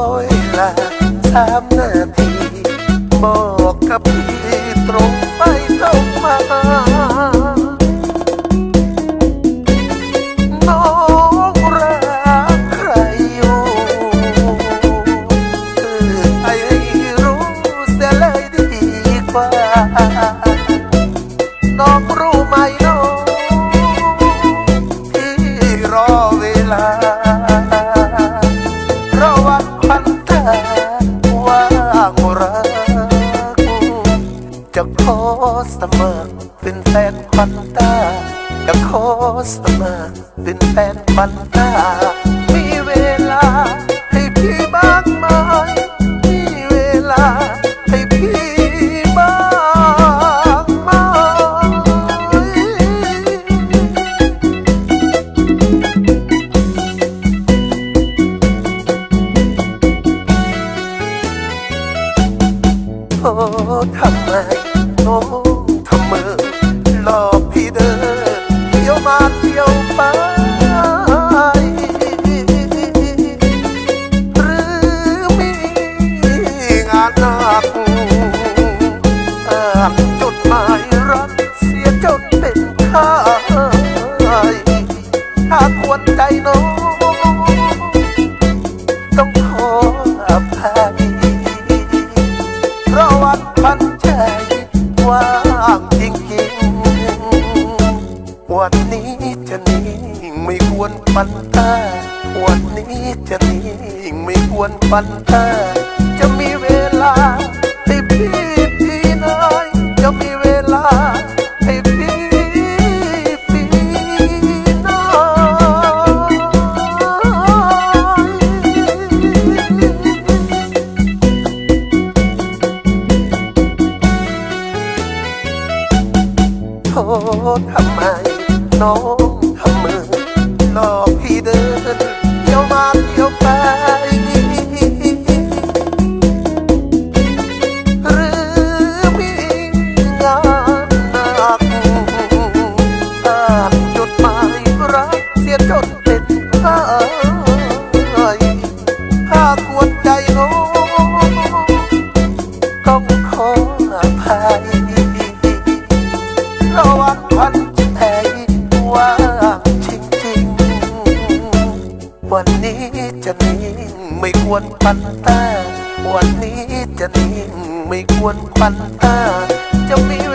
อยละสามนาที บอกกับพี่ตรงไปตรงมาน้องรักใครอยู่คือไอ้รู้เสียเลยดีกว่า น้องรู้ไหมน้องที่รอเวลา สเตอร์เป็นแฟนควันตากับโคสเมอร์เป็นแฟนควันตามีเวลา ควรใจน้องต้องขออภัยเพราะวันพันใจว่างจริงๆ วันนี้จะนิ่งไม่ควรปันตาวันนี้จะนิ่งไม่ควรปันตาจะมีเวลาให้พี่ โทษทำไม น้องทำมือหลอกพี่เดินเที่ยวมาเที่ยวไป หรือมีงานหนักอ่านจดหมายรักเสียจน วันนี้จะนิ่งไม่ควรปันตาวันนี้จะนิ่งไม่ควรปันตาจะมีเว